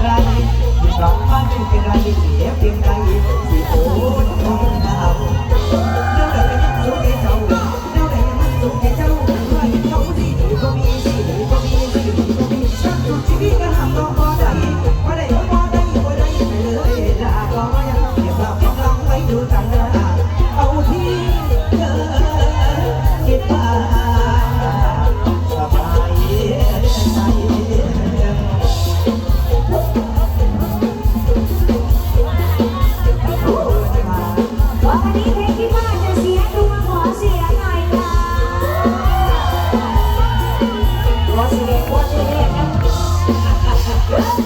ไรกลับมาเป็นไรเสียเป็นไรสิโอ้ยน้องเรา Yes.